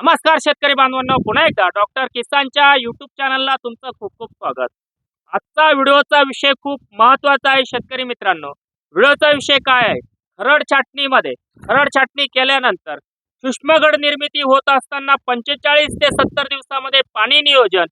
नमस्कार शेतकरी बांधवांना. पुन्हा एकदा डॉक्टर किसानच्या युट्यूब चॅनलला तुमचं खूप खूप स्वागत. आजचा व्हिडिओचा विषय खूप महत्त्वाचा आहे शेतकरी मित्रांनो. व्हिडिओचा विषय काय आहे? खरड छाटणीमध्ये. खरड छाटणी केल्यानंतर सूक्ष्मगड निर्मिती होत असताना पंचेचाळीस ते सत्तर दिवसामध्ये पाणी नियोजन.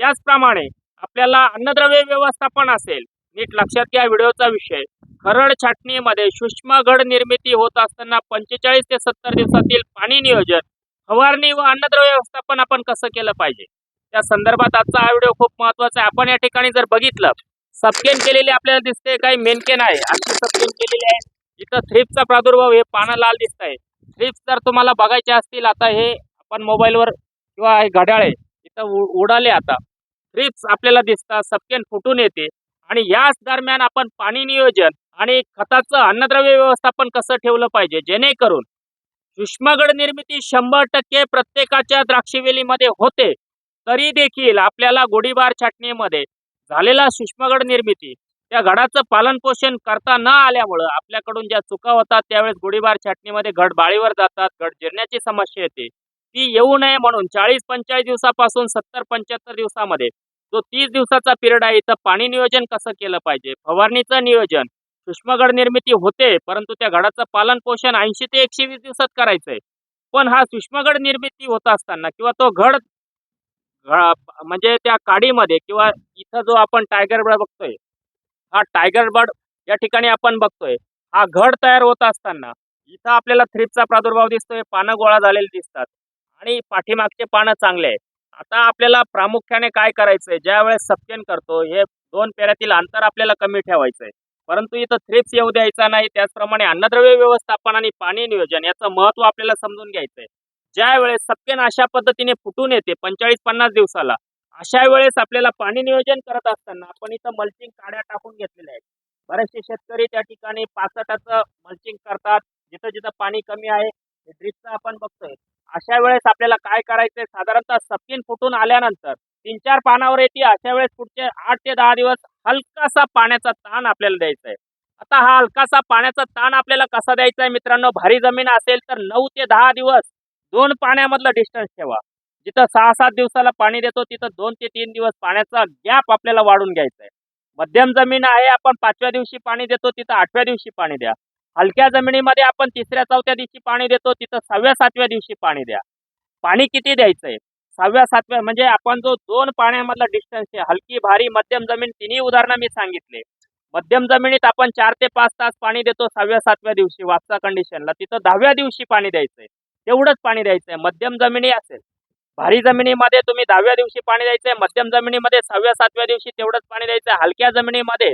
त्याचप्रमाणे आपल्याला अन्नद्रव्य व्यवस्थापन असेल. नीट लक्षात घ्या व्हिडिओचा विषय. खरड छाटणीमध्ये सूक्ष्मगड निर्मिती होत असताना पंचेचाळीस ते सत्तर दिवसातील पाणी नियोजन. फवारणी व अन्नद्रव्य व्यवस्थापन आपण कसं केलं पाहिजे? त्या संदर्भात आजचा हा व्हिडिओ खूप महत्त्वाचा आहे. आपण या ठिकाणी जर बघितलं सबकेन केलेली आपल्याला दिसते काही मेनकेन आहे. अशी सबकेन केलेली आहे. इथं थ्रिप्सचा प्रादुर्भाव हे पानं लाल दिसत आहे. थ्रिप्स जर तुम्हाला बघायचे असतील आता हे आपण मोबाईलवर किंवा हे घड्याळ आहे इथं उ- उडाले आता. थ्रिप्स आपल्याला दिसतात सबकेन फुटून येते. आणि याच दरम्यान आपण पाणी नियोजन आणि खताचं अन्नद्रव्य व्यवस्थापन कसं ठेवलं पाहिजे? जेणेकरून सूक्ष्मगड निर्मिती शंभर टक्के प्रत्येकाच्या द्राक्षवेलीमध्ये होते. तरी देखील आपल्याला गोडीबार छाटणीमध्ये झालेला सूक्ष्मगड निर्मिती त्या गडाचं पालन पोषण करता न आल्यामुळं आपल्याकडून ज्या चुका होतात त्यावेळेस गोडीबार छाटणीमध्ये घड बाळीवर जातात गड जिरण्याची समस्या येते. ती येऊ नये म्हणून चाळीस पंचेचाळीस दिवसापासून सत्तर पंच्याहत्तर दिवसामध्ये जो तीस दिवसाचा पिरियड आहे इथं पाणी नियोजन कसं केलं पाहिजे? फवारणीचं नियोजन सूक्ष्मगड निर्मिती होते परंतु त्या गडाचं पालन पोषण ऐंशी ते एकशे वीस दिवसात करायचंय. पण हा सूक्ष्मगड निर्मिती होत असताना किंवा तो घड म्हणजे त्या काडीमध्ये किंवा इथं जो आपण टायगर बर्ड बघतोय हा टायगर बर्ड या ठिकाणी आपण बघतोय हा घड तयार होत असताना इथं आपल्याला थ्रीपचा प्रादुर्भाव दिसतोय पानं गोळा झालेली दिसतात आणि पाठीमागचे पानं चांगले आहे आता आपल्याला प्रामुख्याने काय करायचंय ज्या वेळेस सप्केन करतो हे दोन पेऱ्यातील अंतर आपल्याला कमी ठेवायचंय. परंतु इथं थ्रिप्स येऊ द्यायचा नाही त्याचप्रमाणे अन्नद्रव्य व्यवस्थापन आणि पाणी नियोजन याचं महत्त्व आपल्याला समजून घ्यायचंय. ज्या वेळेस सप्केन अशा पद्धतीने फुटून येते पंचेचाळीस पन्नास दिवसाला अशा वेळेस आपल्याला पाणी नियोजन करत असताना आपण इथं मल्चिंग काड्या टाकून घेतलेल्या आहेत. बरेचसे शेतकरी त्या ठिकाणी पाचटाचं मल्चिंग करतात जिथं जिथं पाणी कमी आहे ड्रिपचं आपण बघतोय. अशा वेळेस आपल्याला काय करायचंय? साधारणतः सपकिन फुटून आल्यानंतर तीन चार पानावर येते. अशा वेळेस पुढचे आठ ते दहा दिवस हलकासा पाण्याचा ताण आपल्याला द्यायचा आहे. आता हा हलकासा पाण्याचा ताण आपल्याला कसा द्यायचा आहे मित्रांनो? भारी जमीन असेल तर नऊ ते दहा दिवस दोन पाण्यामधलं डिस्टन्स ठेवा. जिथं सहा सात दिवसाला पाणी देतो तिथं दोन ते तीन दिवस पाण्याचा गॅप आपल्याला वाढून घ्यायचा आहे. मध्यम जमीन आहे आपण पाचव्या दिवशी पाणी देतो तिथं आठव्या दिवशी पाणी द्या. हलक्या जमिनीमध्ये आपण तिसऱ्या चौथ्या दिवशी पाणी देतो तिथं सहाव्या सातव्या दिवशी पाणी द्या. पाणी किती द्यायचंय सहाव्या सातव्या म्हणजे आपण जो दोन पाण्यामधला डिस्टन्स आहे हलकी भारी मध्यम जमीन तिन्ही उदाहरणं मी सांगितले. मध्यम जमिनीत आपण चार ते पाच तास पाणी देतो सहाव्या सातव्या दिवशी वापसा कंडिशनला तिथं दहाव्या दिवशी पाणी द्यायचंय तेवढंच पाणी द्यायचंय मध्यम जमिनी असेल भारी जमिनीमध्ये तुम्ही दहाव्या दिवशी पाणी द्यायचंय मध्यम जमिनीमध्ये सहाव्या सातव्या दिवशी तेवढंच पाणी द्यायचंय हलक्या जमिनीमध्ये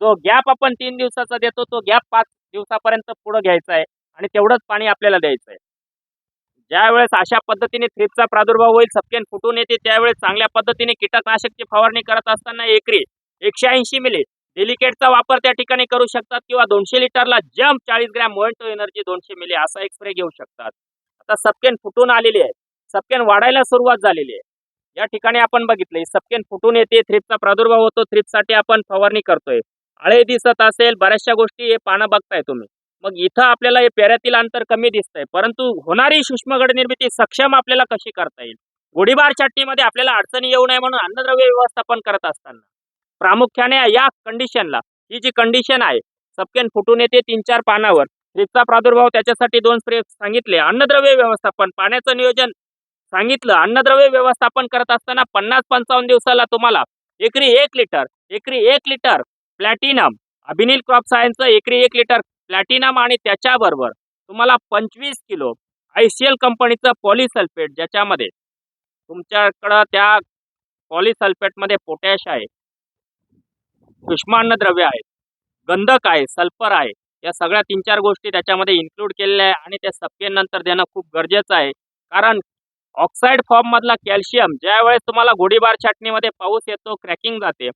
जो गॅप आपण तीन दिवसाचा देतो तो गॅप पाच दिवसापर्यंत पुढे घ्यायचा आहे आणि तेवढंच पाणी आपल्याला द्यायचं आहे ज्यावेळेस अशा पद्धतीने थ्रिपचा प्रादुर्भाव होईल सपकेन फुटून येते त्यावेळेस चांगल्या पद्धतीने कीटकनाशकची फवारणी करत असताना एकरी एकशे ऐंशी मिली डेलिकेटचा वापर त्या ठिकाणी करू शकतात किंवा दोनशे लिटरला जम्प चाळीस ग्रॅम मोएंटो एनर्जी दोनशे मिली असा एक स्प्रे घेऊ शकतात. आता सपकेन फुटून आलेली आहे. सपकेन वाढायला सुरुवात झालेली आहे. या ठिकाणी आपण बघितलं सपकेन फुटून येते थ्रिपचा प्रादुर्भाव होतो थ्रिपसाठी आपण फवारणी करतोय. आळे दिसत असेल बऱ्याचशा गोष्टी हे पानं बघताय तुम्ही. मग इथं आपल्याला हे पेऱ्यातील अंतर कमी दिसतंय. परंतु होणारी सूक्ष्मगड निर्मिती सक्षम आपल्याला कशी करता येईल? गोडीबार छाटणीमध्ये आपल्याला अडचणी येऊ नये म्हणून अन्नद्रव्य व्यवस्थापन करत असताना. प्रामुख्याने या कंडिशनला ही जी कंडिशन आहे सपकेन फुटून येते तीन चार पानावर. थ्रिपचा प्रादुर्भाव त्याच्यासाठी दोन स्प्रे सांगितले. अन्नद्रव्य व्यवस्थापन पाण्याचं नियोजन सांगितलं. अन्नद्रव्य व्यवस्थापन करत असताना पन्नास पंचावन्न दिवसाला तुम्हाला एकरी एक लिटर एकरी एक लिटर प्लॅटिनम अभिनील क्रॉप सायन्सचं एकरी एक लिटर प्लॅटिनम आणि त्याच्याबरोबर तुम्हाला पंचवीस किलो आय सी एल कंपनीचं पॉलिसल्फेट ज्याच्यामध्ये तुमच्याकडं त्या पॉलिसल्फेटमध्ये पोटॅश आहे सूक्ष्मान्नद्रव्य आहे गंधक आहे सल्फर आहे या सगळ्या तीन चार गोष्टी त्याच्यामध्ये इन्क्लूड केलेल्या आहे आणि त्या सपकेनंतर देणं खूप गरजेचं आहे. कारण ऑक्साईड फॉर्ममधला कॅल्शियम ज्यावेळेस तुम्हाला गोडीबार छाटणीमध्ये पाऊस येतो क्रॅकिंग जाते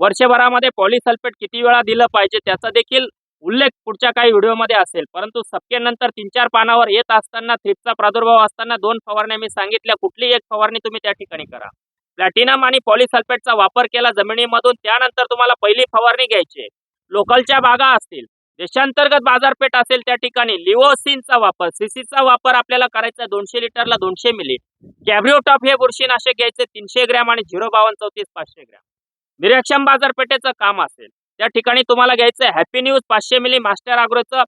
वर्षभरामध्ये पॉलिसल्फेट किती वेळा दिलं पाहिजे त्याचा देखील उल्लेख पुढच्या काही व्हिडिओमध्ये असेल. परंतु सपकेनंतर तीन चार पानावर येत असताना थ्रिपचा प्रादुर्भाव असताना दोन फवारण्या मी सांगितल्या. कुठली एक फवारणी तुम्ही त्या ठिकाणी करा. प्लॅटिनम आणि पॉलिसल्फेटचा वापर केला जमिनीमधून. त्यानंतर तुम्हाला पहिली फवारणी घ्यायची लोकलच्या बागा असतील देशांतर्गत बाजारपेठ असेल त्या ठिकाणी लिओसिनचा वापर सीसीचा वापर आपल्याला करायचा दोनशे लिटरला दोनशे मिली. कॅब्रिओटॉप हे बुरशीनाशक घ्यायचे तीनशे ग्रॅम आणि झिरो बावन्न चौतीस पाचशे ग्रॅम. निरीक्षण बाजारपेठेचं काम असेल. त्या ठिकाणी तुम्हाला घ्यायचं हॅपी न्यूज पाचशे मिली मास्टर आग्रोचं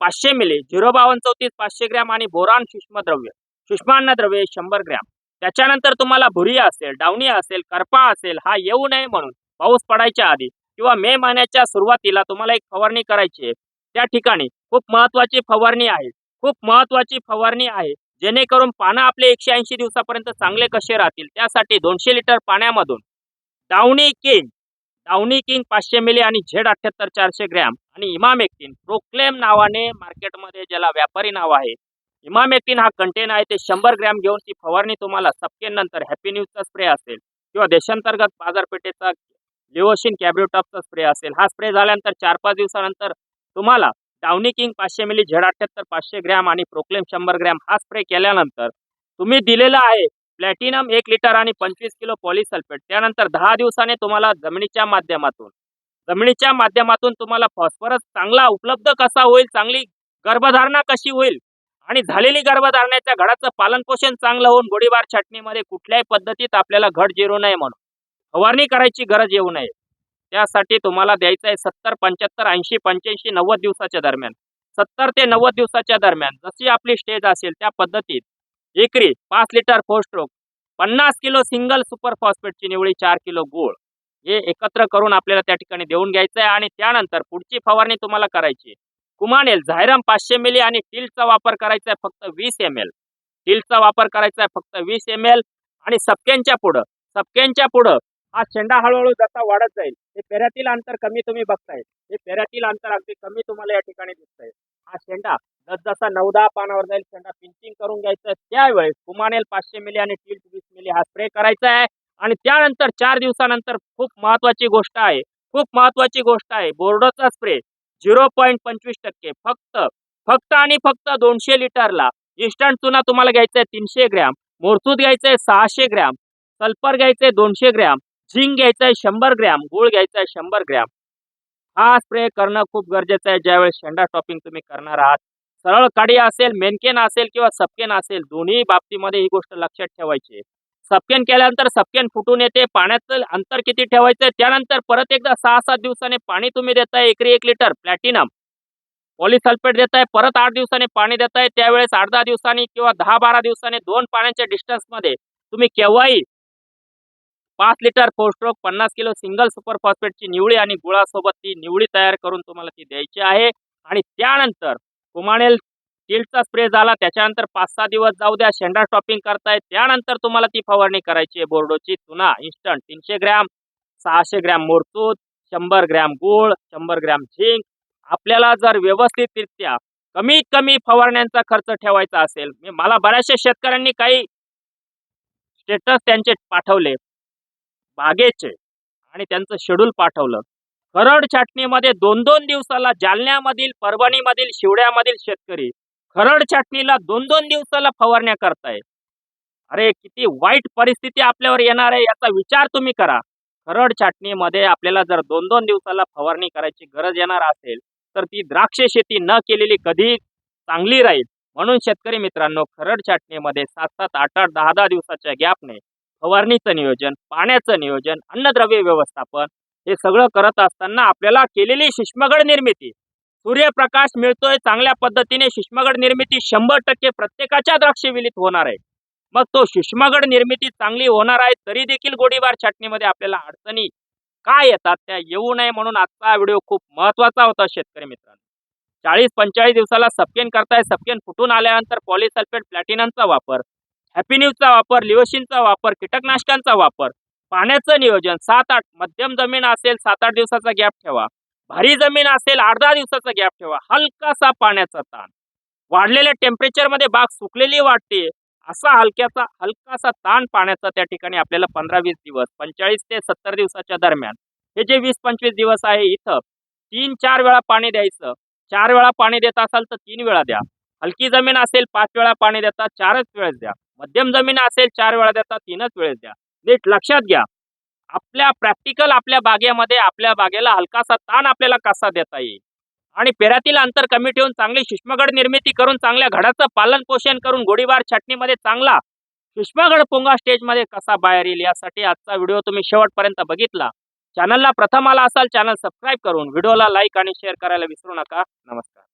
पाचशे मिली झिरो बावन्न चौतीस पाचशे ग्रॅम आणि बोरान सूक्ष्मद्रव्य. सूक्ष्मान्नद्रव्य शंभर ग्रॅम. त्याच्यानंतर तुम्हाला भुरिया असेल डावणी असेल करपा असेल हा येऊ नये म्हणून पाऊस पडायच्या आधी किंवा मे महिन्याच्या सुरुवातीला तुम्हाला एक फवारणी करायची आहे. त्या ठिकाणी खूप महत्वाची फवारणी आहे. खूप महत्वाची फवारणी आहे. जेणेकरून पानं आपले एकशे ऐंशी दिवसापर्यंत चांगले कसे राहतील त्यासाठी दोनशे लिटर पाण्यामधून डावणी किंग डाउनी किंग पाचशे मिली आणि झेड अठ्ठ्याहत्तर चारशे ग्रॅम. आणि इमामेक्टिन प्रोक्लेम नावाने मार्केटमध्ये ज्याला व्यापारी नाव आहे. इमामेक्टिन हा कंटेन आहे. ते शंभर ग्रॅम घेऊन ती फवारणी तुम्हाला सपकेनंतर हॅपी न्यूजचा स्प्रे असेल. किंवा देशांतर्गत बाजारपेठेचा लिओशिन कॅब्रिटॉपचा स्प्रे असेल. हा स्प्रे झाल्यानंतर चार पाच दिवसानंतर तुम्हाला डाउनी किंग पाचशे मिली झेड अठ्ठ्याहत्तर पाचशे ग्रॅम आणि प्रोक्लेम शंभर ग्रॅम हा स्प्रे केल्यानंतर तुम्ही दिलेला आहे प्लॅटिनम एक लिटर आणि पंचवीस किलो पॉलिसल्फेट. त्यानंतर दहा दिवसाने तुम्हाला जमिनीच्या माध्यमातून जमिनीच्या माध्यमातून तुम्हाला फॉस्फरस चांगला उपलब्ध कसा होईल चांगली गर्भधारणा कशी होईल आणि झालेली गर्भधारणाच्या घडाचं पालनपोषण चांगलं होऊन गोळीबार छाटणीमध्ये कुठल्याही पद्धतीत आपल्याला घट जिरू नये म्हणून. फवारणी करायची गरज येऊ नये. त्यासाठी तुम्हाला द्यायचं आहे सत्तर पंच्याहत्तर ऐंशी पंच्याऐंशी नव्वद दिवसाच्या दरम्यान. सत्तर ते नव्वद दिवसाच्या दरम्यान जशी आपली स्टेज असेल त्या पद्धतीत एकरी पाच लिटर फोर स्ट्रोक पन्नास किलो सिंगल सुपर फॉस्फेटची निवळी चार किलो गूळ. हे एकत्र करून आपल्याला त्या ठिकाणी देऊन घ्यायचं आहे आणि त्यानंतर पुढची फवारणी तुम्हाला करायची. कुमानेल झायरम पाचशे मिली आणि टिलचा वापर करायचा आहे फक्त वीस एम एल. टिलचा वापर करायचा आहे फक्त वीस एम एल आणि सपक्यांच्या पुढं सपक्यांच्या पुढं हा शेंडा हळूहळू जसा वाढत जाईल हे पेऱ्यातील अंतर कमी तुम्ही बघताय. हे पेऱ्यातील अंतर अगदी कमी तुम्हाला या ठिकाणी दिसतंय. हा शेंडा जसा नऊ दहा पानावर जाईल शेंडा पिंचिंग करून घ्यायचं त्यावेळेस कुमानेल पाचशे मिली आणि टील वीस मिली हा स्प्रे करायचा आहे. आणि त्यानंतर चार दिवसानंतर खूप महत्वाची गोष्ट आहे. खूप महत्वाची गोष्ट आहे. बोर्डोचा स्प्रे झिरो पॉईंट पंचवीस टक्के. फक्त फक्त आणि फक्त दोनशे लिटरला. इन्स्टंट चुना तुम्हाला घ्यायचा आहे तीनशे ग्रॅम. मोरसूद घ्यायचं आहे सहाशे ग्रॅम. सल्फर घ्यायचं आहे दोनशे ग्रॅम. झिंक घ्यायचं आहे शंभर ग्रॅम. गुळ घ्यायचा आहे शंभर ग्रॅम. हा स्प्रे करणं खूप गरजेचं आहे. ज्यावेळेस शेंडा टॉपिंग तुम्ही करणार आहात सरळ काडी असेल मेनकेन असेल किंवा सपकेन असेल दोन्ही बाबतीमध्ये ही गोष्ट लक्षात ठेवायची. सपकेन केल्यानंतर सपकेन फुटून येते पाण्याचं अंतर किती ठेवायचं त्यानंतर परत एकदा सहा सात दिवसाने पाणी तुम्ही देताय एकरी एक लिटर प्लॅटिनम पॉलिसल्फेट देताय परत आठ दिवसांनी पाणी देताय त्यावेळेस आठ दहा दिवसांनी किंवा दहा बारा दिवसांनी दोन पाण्याच्या डिस्टन्समध्ये तुम्ही केव्हाही पाच लिटर फोर स्ट्रोक पन्नास किलो सिंगल सुपर फॉस्फेटची निवळी आणि गुळासोबत ती निवळी तयार करून तुम्हाला ती द्यायची आहे. आणि त्यानंतर कुमानेल स्टीलचा स्प्रे झाला. त्याच्यानंतर पाच सहा दिवस जाऊ द्या शेंडा टॉपिंग करताय त्यानंतर तुम्हाला ती फवारणी करायची आहे. बोर्डोची चुना इन्स्टंट तीनशे ग्रॅम सहाशे ग्रॅम मोरतूत शंभर ग्रॅम गुळ शंभर ग्रॅम झिंक. आपल्याला जर व्यवस्थितरित्या कमीत कमी फवारण्यांचा खर्च ठेवायचा असेल मी मला बऱ्याचशा शेतकऱ्यांनी काही स्टेटस त्यांचे पाठवले. बागेचे. आणि त्यांचं शेड्यूल पाठवलं. खरड छाटणीमध्ये दोन दोन दिवसाला जालन्यामधील परभणीमधील शिवड्यामधील शेतकरी खरड छाटणीला दोन दोन दिवसाला फवारण्या करताय अरे किती वाईट परिस्थिती आपल्यावर येणार आहे याचा विचार तुम्ही करा. खरड छाटणीमध्ये आपल्याला जर दोन दोन दिवसाला फवारणी करायची गरज येणार असेल तर ती द्राक्ष शेती न केलेली कधी चांगली राहील? म्हणून शेतकरी मित्रांनो खरड छाटणीमध्ये सात सात आठ आठ दहा दहा दिवसाच्या गॅपने फवारणीचं नियोजन पाण्याचं नियोजन अन्नद्रव्य व्यवस्थापन हे सगळं करत असताना आपल्याला केलेली शिष्मगड निर्मिती. सूर्यप्रकाश मिळतोय चांगल्या पद्धतीने शिष्मगड निर्मिती शंभर टक्के प्रत्येकाच्या द्राक्षविलीत होणार आहे. मग तो शिष्मगड निर्मिती चांगली होणार आहे तरी देखील गोडीबार छाटणीमध्ये आपल्याला अडचणी काय येतात त्या येऊ नये म्हणून आजचा व्हिडिओ खूप महत्त्वाचा होता शेतकरी मित्रांनो. चाळीस पंचेचाळीस दिवसाला सपकेन करताय सपकेन फुटून आल्यानंतर पॉलिसल्फेट प्लॅटिनमचा वापर हॅपी न्यूजचा वापर लिओशिनचा वापर कीटकनाशकांचा वापर पाण्याचं नियोजन. सात आठ मध्यम जमीन असेल सात आठ दिवसाचा गॅप ठेवा. भारी जमीन असेल आठ दहा दिवसाचा गॅप ठेवा. हलकासा पाण्याचा ताण. वाढलेल्या टेम्परेचरमध्ये बाग सुकलेली वाटते असा हलक्याचा हलकासा ताण पाण्याचा त्या ठिकाणी आपल्याला पंधरा वीस दिवस पंचेचाळीस ते सत्तर दिवसाच्या दरम्यान. हे जे वीस पंचवीस दिवस आहे इथं तीन चार वेळा पाणी द्यायचं. चार वेळा पाणी देत असाल तर तीन वेळा द्या. हलकी जमीन असेल पाच वेळा पाणी देता चारच वेळेस द्या. मध्यम जमीन असेल चार वेळा देता तीनच वेळेस द्या. नीट लक्षात घ्या. आपल्या प्रॅक्टिकल आपल्या बागेमध्ये आपल्या बागेला हलकासा ताण आपल्याला कसा देता येईल? आणि पेरातील अंतर कमी ठेवून चांगली सुष्मगड निर्मिती करून चांगल्या घडाचं पालन पोषण करून गोडीबार छाटणीमध्ये चांगला शिश्मगड पोंगा स्टेजमध्ये कसा बाहेर येईल यासाठी आजचा व्हिडिओ तुम्ही शेवटपर्यंत बघितला. चॅनलला प्रथम आला असाल चॅनल सबस्क्राईब करून व्हिडिओला लाईक आणि शेअर करायला विसरू नका. नमस्कार.